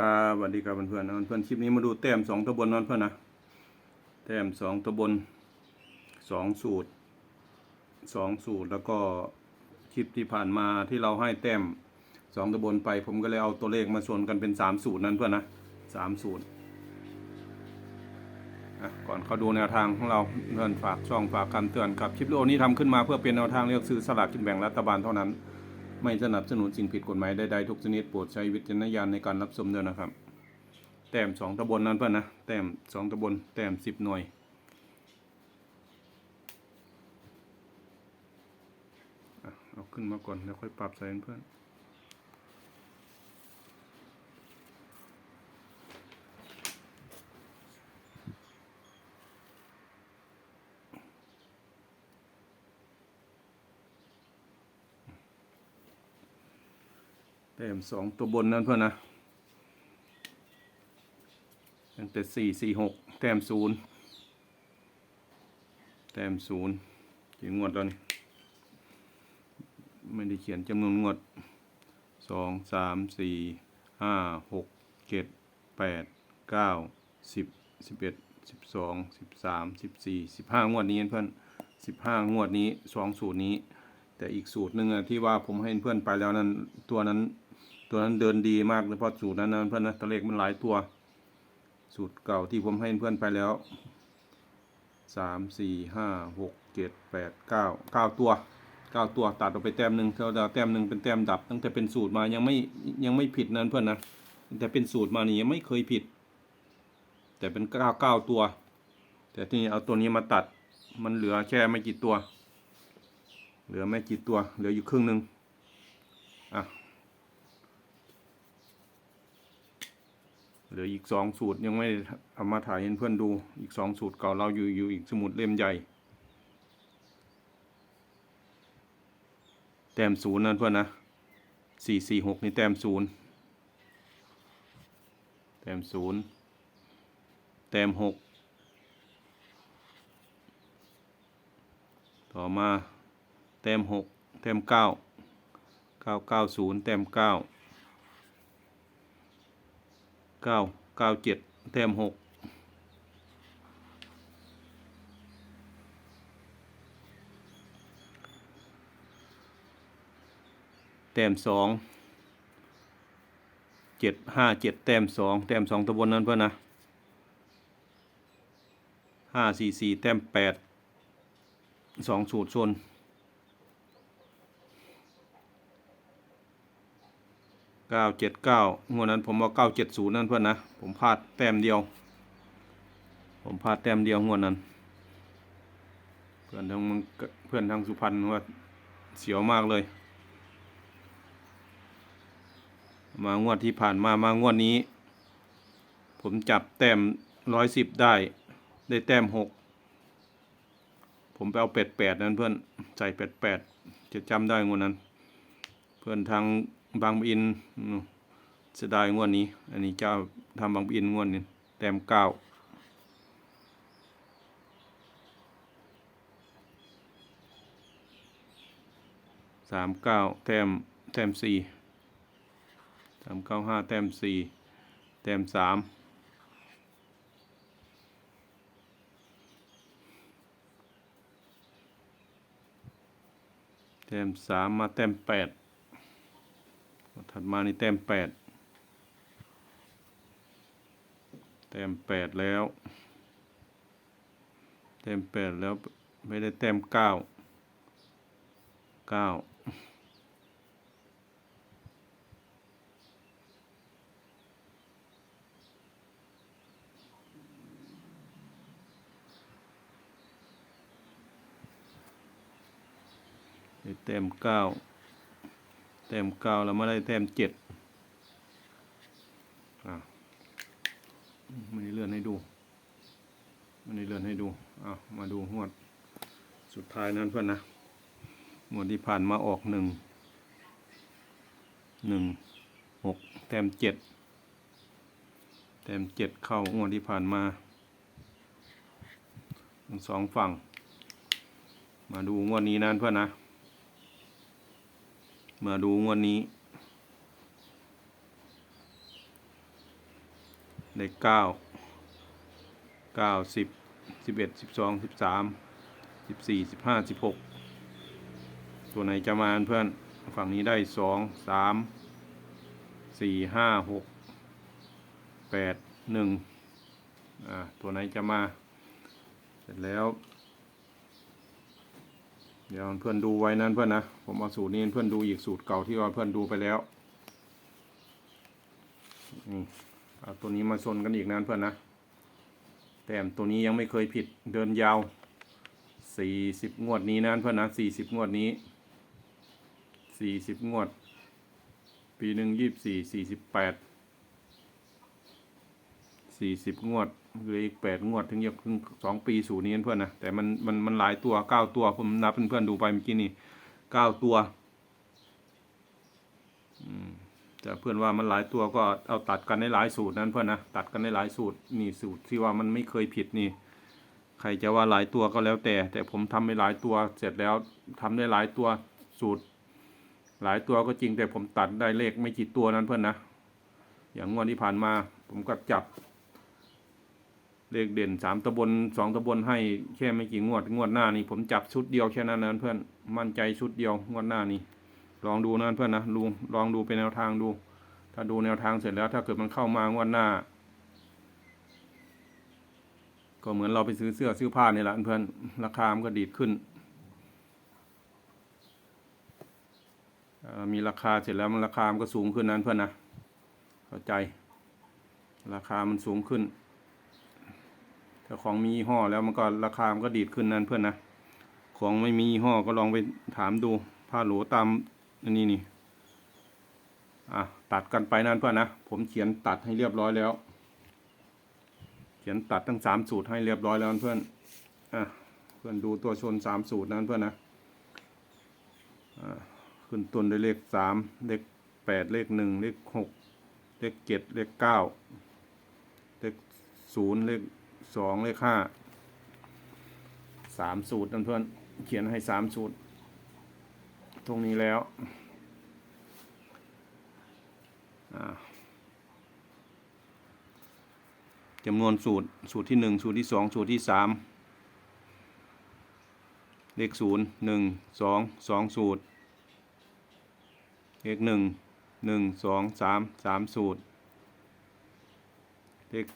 ครับสวัสดีครับเพื่อนๆเพื่อนคลิปนี้มาดูแต้มสองตัวบนนั่นเพื่อนนะแต้มสองตัวบนสองสูตรสองสูตรแล้วก็คลิปที่ผ่านมาที่เราให้แต้มสองตัวบนไป ผมก็เลยเอาตัวเลขมาส่วนกันเป็นสามสูตรนั้นเพื่อนนะสามสูตรอะก่อนเขาดูแนวทางของเราเพื่อนฝากช่องฝากคำเตือนครับคลิปวิดีโอนี้ทำขึ้นมาเพื่อเป็นแนวทางเลือกซื้อสลากกินแบ่งรัฐบาลเท่านั้น ไม่สนับสนุนสิ่งผิดกฎหมายใดๆทุกชนิดโปรดใช้วิจารณญาณในการรับชมด้วยนะครับ แต้มสองตะบนนั้นเพื่อนนะ แต้มสองตะบน แต้มสิบหน่วยอเอาขึ้นมาก่อนแล้วค่อยปรับใส่เพื่อน แต้มสองตัวบนนั้นเพื่อนนะตั้งแต่สี่สี่หกแต้มศูนย์แต้มศูนย์กี่งวดแล้วนี่ไม่ได้เขียนจำนวนงวดสองสามสี่ห้าหกเจ็ดแปดเก้าสิบสิบเอ็ดสิบสองสิบสามสิบสี่สิบห้างวดนี้เพื่อนสิบห้างวดนี้สองสูตรนี้ แต่อีกสูตรหนึ่งที่ว่าผมให้เพื่อนไปแล้วนั้นตัวนั้น ตัวนั้นเดินดีมากเลยเพราะสูตรนั้นนะเพื่อนนะตัวเลขมันหลายตัว สูตรเก่าที่ผมให้เพื่อนไปแล้วสามสี่ห้าหกเจ็ดแปดเก้าเก้าตัวเก้าตัวตัดออกไปแต้มหนึ่งเท่าเดิมแต้มหนึ่งเป็นแต้มดับ ตั้งแต่เป็นสูตรมายังไม่ยังไม่ผิดนั้นเพื่อนนะตั้งแต่เป็นสูตรมานี่ยังไม่เคยผิด แต่เป็นเก้าเก้าตัว แต่ที่นี่เอาตัวนี้มาตัดมันเหลือแค่ไม่กี่ตัว เหลือไม่กี่ตัว เหลืออยู่ครึ่งหนึ่งอะ เหลืออีกสองสูตรยังไม่เอามาถ่ายให้เพื่อนดูอีกสองสูตรเก่าเราอยู่อยู่อีกสมุดเล่มใหญ่ แต้มศูนย์นั่นเพื่อนนะสี่สี่หกนี่แต้มศูนย์แต้มศูนย์แต้มหกต่อมาแต้มหกแต้มเก้าเก้าเก้าศูนย์แต้มเก้า เก้าเก้าเจ็ดแต้มหกแต้มสองเจ็ดห้าเจ็ดแต้มสองแต้มสองตัวบนนั้นเพื่อนนะห้าสี่สี่แต้มแปดสองสูตรชน เก้าเจ็ดเก้างวดนั้นผมเอาเก้าเจ็ดศูนย์นั่นเพื่อนนะ ผมพลาดแต้มเดียว ผมพลาดแต้มเดียวงวดนั้น เพื่อนทางเมืองเพื่อนทางสุพรรณว่าเสียวมากเลย มางวดที่ผ่านมามางวดนี้ ผมจับแต้มร้อยสิบได้ ได้แต้มหกผมไปเอาเป็ดแปดนั้นเพื่อนใส่เป็ดแปดจะจำได้งวดนั้น เพื่อนทาง บางปะอินเสียดายงวดนี้ อันนี้เจ้าทำบางปะอินงวดนี้แต้มเก้าสามเก้าแต้มแต้มสี่สามเก้าห้าแต้มสี่แต้มสามแต้มสามมาแต้มแปด ถัดมานี่แต้มแปดแต้มแปดแล้ว แต้มแปดแล้วไม่ได้แต้มเก้าเก้าได้แต้มเก้า แต้มเก้าแล้วไม่ได้แต้มเจ็ดอะไม่ได้เลื่อนให้ดูไม่ได้เลื่อนให้ดูอะมาดูงวดสุดท้ายนั้นเพื่อนนะงวดที่ผ่านมาออกหนึ่งหนึ่งหกแต้มเจ็ดแต้มเจ็ดเข้างวดที่ผ่านมาสองฝั่ง มาดูงวดนี้นั้นเพื่อนนะ มาดูงวดนี้ ได้เก้าเก้าสิบสิบเอ็ดสิบสองสิบสามสิบสี่สิบห้าสิบหกตัวไหนจะมาเพื่อน ฝั่งนี้ได้สองสามสี่ห้าหกแปดหนึ่งอ่าตัวไหนจะมา เสร็จแล้ว เดี๋ยวเพื่อนดูไว้นั้นเพื่อนนะ ผมเอาสูตรนี้เพื่อนดูอีกสูตรเก่าที่ว่าเพื่อนดูไปแล้ว นี่เอาตัวนี้มาชนกันอีกนั้นเพื่อนนะ แต้มตัวนี้ยังไม่เคยผิดเดินยาวสี่สิบงวดนี้นั้นเพื่อนนะสี่สิบงวดนี้สี่สิบงวด ปีหนึ่งยี่สิบสี่สี่สิบแปดสี่สิบงวด เหลืออีกแปดงวดถึงจะถึงสองปีสู่นี้เพื่อนนะแต่มันมันมันหลายตัวเก้าตัวผมนับเพื่อนๆดูไปเมื่อกี้นี่เก้าตัวแต่เพื่อนว่ามันหลายตัวก็เอาตัดกันได้หลายสูตรนั้นเพื่อนนะตัดกันได้หลายสูตรนี่สูตรที่ว่ามันไม่เคยผิดนี่ ใครจะว่าหลายตัวก็แล้วแต่ แต่ผมทำไปหลายตัวเสร็จแล้วทำได้หลายตัวสูตร หลายตัวก็จริงแต่ผมตัดได้เลขไม่กี่ตัวนั้นเพื่อนนะอย่างงวดที่ผ่านมา ผมก็จับ เลขเด่นสามตะบนสองตะบนให้แค่ไม่กี่งวดงวดหน้านี่ผมจับชุดเดียวแค่นั้นนะเพื่อนมั่นใจชุดเดียวงวดหน้านี่ลองดูนะเพื่อนนะลองลองดูเป็นแนวทางดู ถ้าดูแนวทางเสร็จแล้ว ถ้าเกิดมันเข้ามางวดหน้า ก็เหมือนเราไปซื้อเสื้อซื้อผ้านี่แหละเพื่อนราคามันก็ดีดขึ้นมีราคาเสร็จแล้วมันราคามันก็สูงขึ้นนั้นเพื่อนนะเข้าใจ ราคามันสูงขึ้น ถ้าของมียี่ห้อแล้วมันก็ราคามันก็ดีดขึ้นนั้นเพื่อนนะ ของไม่มียี่ห้อก็ลองไปถามดูผ้าโหลตามอันนี้นี่ อะตัดกันไปนั่นเพื่อนนะ ผมเขียนตัดให้เรียบร้อยแล้ว เขียนตัดทั้งสามสูตรให้เรียบร้อยแล้วเพื่อน อะเพื่อนดูตัวชนสามสูตรนั้นเพื่อนนะ อ่าขึ้นต้นด้วยเลขสามเลขแปดเลขหนึ่งเลขหกเลขเจ็ดเลขเก้าเลขศูนย์เลข สองเลขห้าสามสูตรเพื่อนเขียนให้สามสูตร ตรงนี้แล้วจำนวนสูตรสูตรที่หนึ่งสูตรที่สองสูตรที่สามเลขศูนย์หนึ่งสองสองสูตร เลขหนึ่งหนึ่งสองสามสามสูตร เลข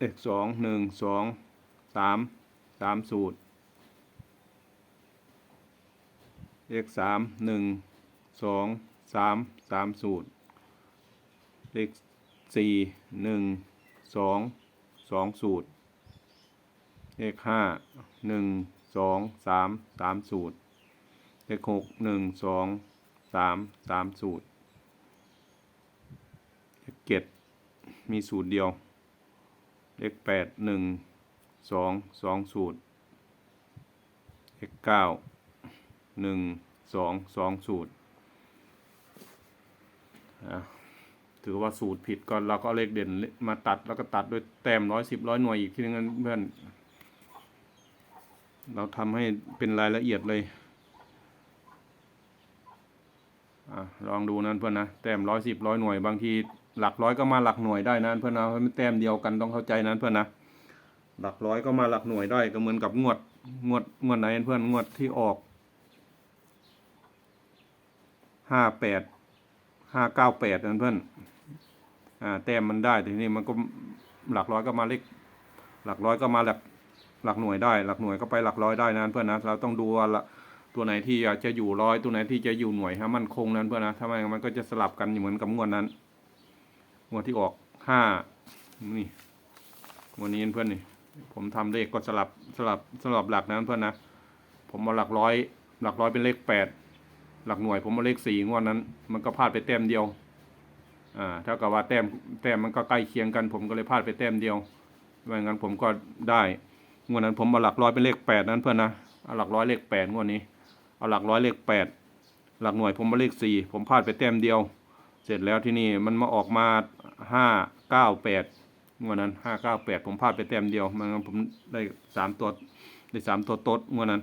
เลขสองหนึ่งสองสามสามสูตรเลขสามหนึ่งสองสามสามสูตรเลขสี่หนึ่งสองสองสูตรเลขห้าหนึ่งสองสามสามสูตรเลขหกหนึ่งสองสามสามสูตรเลขเจ็ดมีสูตรเดียว เลขแปดหนึ่งสองสองสูตร เลขเก้าหนึ่งสองสองสูตรอะถือว่าสูตรผิดก็เราก็เลขเด่นมาตัดแล้วก็ตัดด้วยแต้มร้อยสิบร้อยหน่วยอีกทีนึงนเพื่อน เราทำให้เป็นรายละเอียดเลยอลองดูนั้นเพื่อนนะ แต้มร้อยสิบร้อยหน่วยบางที หลักร้อยก็มาหลักหน่วยได้นะเพื่อนนะเพราะมันแต้มเดียวกันต้องเข้าใจนั้นเพื่อนนะหลักร้อยก็มาหลักหน่วยได้ก็เหมือนกับงวดงวดงวดไหนเพื่อนงวดที่ออกห้าแปดห้าเก้าแปดนั่นเพื่อนอ่าแต้มมันได้แต่ทีนี้มันก็หลักร้อยก็มาเลขหลักร้อยก็มาหลักหลักหน่วยได้ หลักหน่วยก็ไปหลักร้อยได้นะเพื่อนนะเราต้องดูว่าละตัวไหนที่จะอยู่ร้อยตัวไหนที่จะอยู่หน่วยให้มันคงนั้นเพื่อนนะถ้าไม่งั้นมันก็จะสลับกันอยู่เหมือนกับงวดนั้น งวดที่ออกห้านี่งวดนี้เพื่อนนี่ ผมทำเลขก็สลับสลับสลับหลักนั้นเพื่อนนะ ผมเอาหลักร้อย หลักร้อยเป็นเลขแปดหลักหน่วยผมเอาเลขสี่งวดนั้น มันก็พลาดไปแต้มเดียว อ่าเท่ากับว่าแต้มแต้มมันก็ใกล้เคียงกัน ผมก็เลยพลาดไปแต้มเดียวไม่งั้นผมก็ได้งวดนั้นผมเอาหลักร้อยเป็นเลขแปดนั้นเพื่อนนะเอาหลักร้อยเลขแปดงวดนี้เอาหลักร้อยเลขแปดหลักหน่วยผมเอาเลขสี่ผมพลาดไปแต้มเดียว เสร็จแล้วที่นี่มันมาออกมา ห้าเก้าแปดงวดนั้นห้าเก้าแปดผมพลาดไปแต้มเดียวมันผมได้สามตัวได้สามตัวโต๊ดงวดนั้น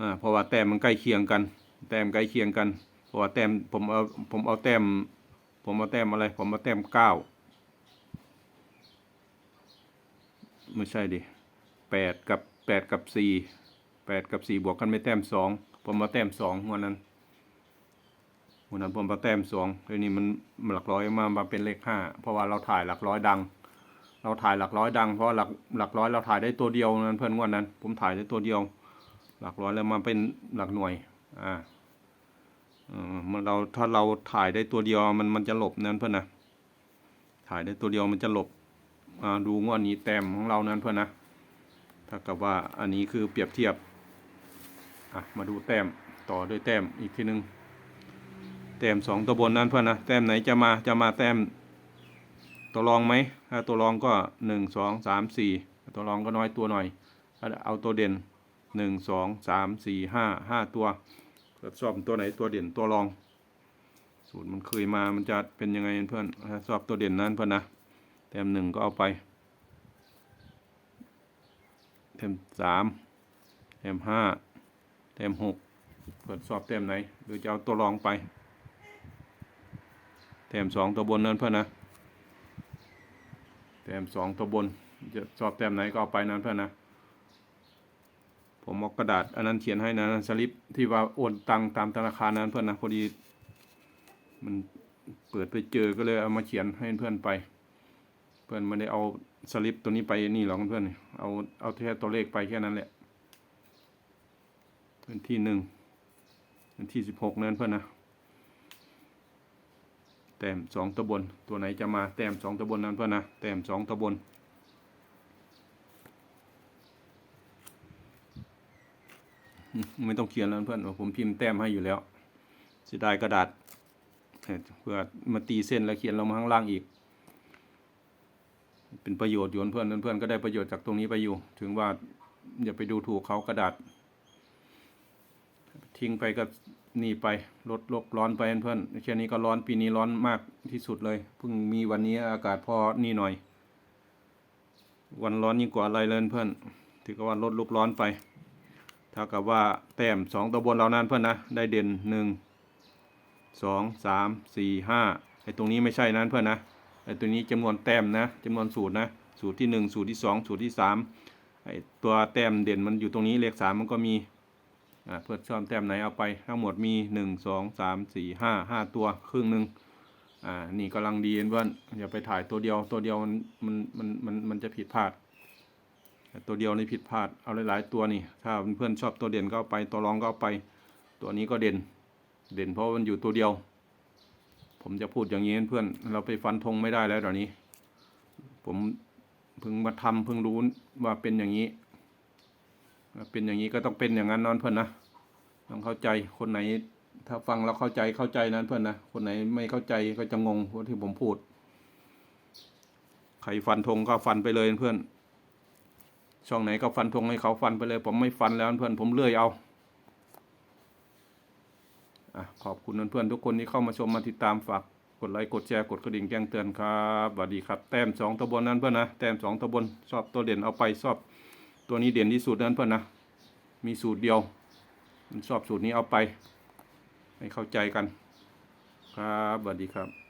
อ่าเพราะว่าแต้มมันใกล้เคียงกัน แต้มใกล้เคียงกัน เพราะว่าแต้มผมเอาผมเอาแต้ม ผมผมมาแต้มอะไร ผมมาแต้มเก้าไม่ใช่ดิแปดกับแปดกับสี่แปดกับสี่บวกกันไม่แต้มสองผมมาแต้มสองวันนั้น วันนั้นผมมาแต้มสองทีนี้มันหลักร้อยมามาเป็นเลขห้าเพราะว่าเราถ่ายหลักร้อยดัง เราถ่ายหลักร้อยดัง เพราะหลักหลักร้อยเราถ่ายได้ตัวเดียวนั้นเพื่อนงวันนั้น ผมถ่ายได้ตัวเดียว หลักร้อยแล้วมาเป็นหลักหน่วย อ่าเออมันเราถ้าเราถ่ายได้ตัวเดียวมันมันจะหลบนั้นเพื่อนนะถ่ายได้ตัวเดียวมันจะหลบอ่าดูงวดนี้แต้มของเรานั้นเพื่อนนะถ้ากับว่าอันนี้คือเปรียบเทียบอะมาดูแต้มต่อด้วยแต้มอีกทีหนึ่ง แต้มสองตัวบนนั้นเพื่อนนะแต้มไหนจะมาจะมาแต้มตัวรองไหมถ้าตัวรองก็หนึ่งสองสามสี่ตัวรองก็น้อยตัวหน่อยถ้าเอาตัวเด่นหนึ่งสองสามสี่ห้าห้าตัวเกิดชอบตัวไหนตัวเด่นตัวรอง สูตรมันเคยมามันจะเป็นยังไงเพื่อนถ้าชอบตัวเด่นนั้นเพื่อนนะแต้มหนึ่งก็เอาไปแต้มสามแต้มห้าแต้มหกเกิดชอบแต้มไหนหรือจะเอาตัวรองไป แต้มสองตัวบนนั้นเพื่อนนะแต้มสองตัวบนจะชอบแต้มไหนก็เอาไปนั้นเพื่อนนะผมเอากระดาษอันนั้นเขียนให้นะสลิปที่ว่าโอนตังตามธนาคารนั้นเพื่อนนะพอดี มันเปิดไปเจอก็เลยเอามาเขียนให้เพื่อนไป เพื่อนไม่ได้เอาสลิปตัวนี้ไปนี่หรอกเพื่อนเอาเอาแค่ตัวเลขไปแค่นั้นแหละเป็นที่หนึ่งเป็นที่สิบหกนั้นเพื่อนนะ แต้มสองตัวบน ตัวไหนจะมาแต้มสองตัวบนนั้นเพื่อนนะแต้มสองตัวบนไม่ต้องเขียนแล้วเพื่อนผมพิมพ์แต้มให้อยู่แล้วเสียดายกระดาษเพื่อมาตีเส้นแล้วเขียนลงมาข้างล่างอีก เป็นประโยชน์อยู่เพื่อนเพื่อนก็ได้ประโยชน์จากตรงนี้ไปอยู่ ถึงว่าอย่าไปดูถูกเขากระดาษ ทิ้งไปก็ นี่ไปลดโลกร้อนไปเพื่อนแค่นนี้ก็ร้อนปีนี้ร้อนมากที่สุดเลยเพิ่งมีวันนี้อากาศพอนี่หน่อย วันร้อนยิ่งกว่าอะไรเลยเพื่อนถือว่าลดลกร้อนไปเท่ากับว่าแต้มสองตัวบนเรานั้นเพื่อนนะได้เด่นหนึ่งสองสามสี่ห้าไอ้ตรงนี้ไม่ใช่นั้นเพื่อนนะไอ้ตัวนี้จำนวนแต้มนะจำนวนสูตรนะสูตรที่หนึ่งสูตรที่สองสูตรที่สามไอ้ตัวแต้มเด่นมันอยู่ตรงนี้เลขสามมันก็มี เพื่อชอบแต้มไหนเอาไปทั้งหมดมีหนึ่งสองสามสี่ห้าห้าตัวครึ่งหนึ่งอ่านี่กำลังดีเพื่อนอย่าไปถ่ายตัวเดียวตัวเดียวมันมันมันมันมันจะผิดพลาด ตัวเดียวนี่ผิดพลาดเอาหลายๆตัวนี่ถ้าเพื่อนชอบตัวเด่นก็เอาไปตัวรองก็เอาไป ตัวนี้ก็เด่น เด่นเพราะมันอยู่ตัวเดียว ผมจะพูดอย่างนี้เพื่อนเราไปฟันธงไม่ได้แล้วเดี๋ยวนี้ ผมเพิ่งมาทำเพิ่งรู้ว่าเป็นอย่างนี้ เป็นอย่างนี้ก็ต้องเป็นอย่างนั้นนอนเพื่อนนะต้องเข้าใจคนไหน ถ้าฟังแล้วเข้าใจเข้าใจนั้นเพื่อนนะคนไหนไม่เข้าใจก็จะงงเพราที่ผมพูดใครฟันธงก็ฟันไปเลยเพื่อน ช่องไหนก็ฟันธงให้เขาฟันไปเลย ผมไม่ฟันแล้วเพื่อนผมเลื่อยเอาอะขอบคุณเพื่อนๆทุกคนที่เข้ามาชมมาติดตามฝากกดไลค์กดแชร์กดกระดิ่งแจ้งเตือนครับสวัสดีครับ แต้มสองตัวบนนั้นเพื่อนนะ แต้มสองตัวบนชอบตัวเด่นเอาไปชอบ ตัวนี้เด่นที่สุดนั้นเพื่อนนะ มีสูตรเดียว มันชอบสูตรนี้เอาไป ให้เข้าใจกัน ครับสวัสดีครับ